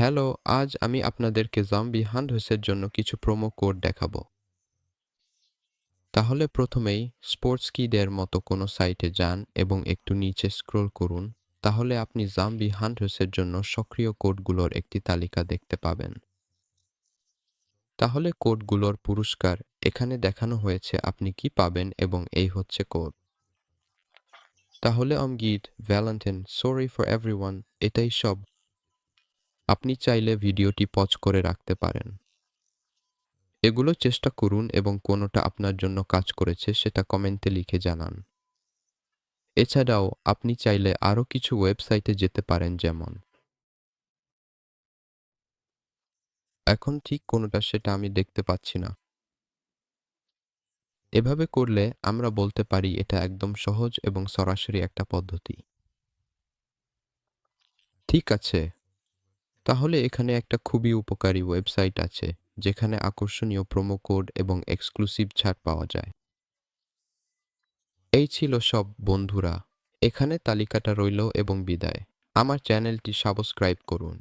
Hello, আজ আমি আপনাদেরকে জম্বি হান্টার্সের জন্য কিছু প্রোমো কোড দেখাবো। তাহলে প্রথমেই স্পোর্টস কিডের মতো কোনো সাইটে যান এবং একটু নিচে স্ক্রল করুন, তাহলে আপনি জাম্বি হান্টার্সের জন্য সক্রিয় কোডগুলোর একটি তালিকা দেখতে পাবেন। তাহলে কোডগুলোর পুরস্কার এখানে দেখানো হয়েছে আপনি কি পাবেন এবং এই হচ্ছে কোড তাহলে অমগিট ভ্যালেন্টাইন সরি ফর এভরিওয়ান এটাই সব। আপনি চাইলে ভিডিওটি পজ করে রাখতে পারেন। এগুলো চেষ্টা করুন এবং কোনোটা আপনার জন্য কাজ করেছে সেটা কমেন্টে লিখে জানান। এছাড়াও, আপনি চাইলে আরও কিছু ওয়েবসাইটে যেতে পারেন যেমন এখন ঠিক কোনোটা সেটা আমি দেখতে পাচ্ছি না। এভাবে করলে আমরা বলতে পারি এটা একদম সহজ এবং সরাসরি একটা পদ্ধতি। ঠিক আছে। তাহলে এখানে একটা খুবই উপকারী ওয়েবসাইট আছে, যেখানে আকর্ষণীয় প্রোমো কোড এবং এক্সক্লুসিভ ছাড় পাওয়া যায়। এই ছিল সব, বন্ধুরা। এখানে তালিকাটা রইল এবং বিদায়। আমার চ্যানেলটি সাবস্ক্রাইব করুন।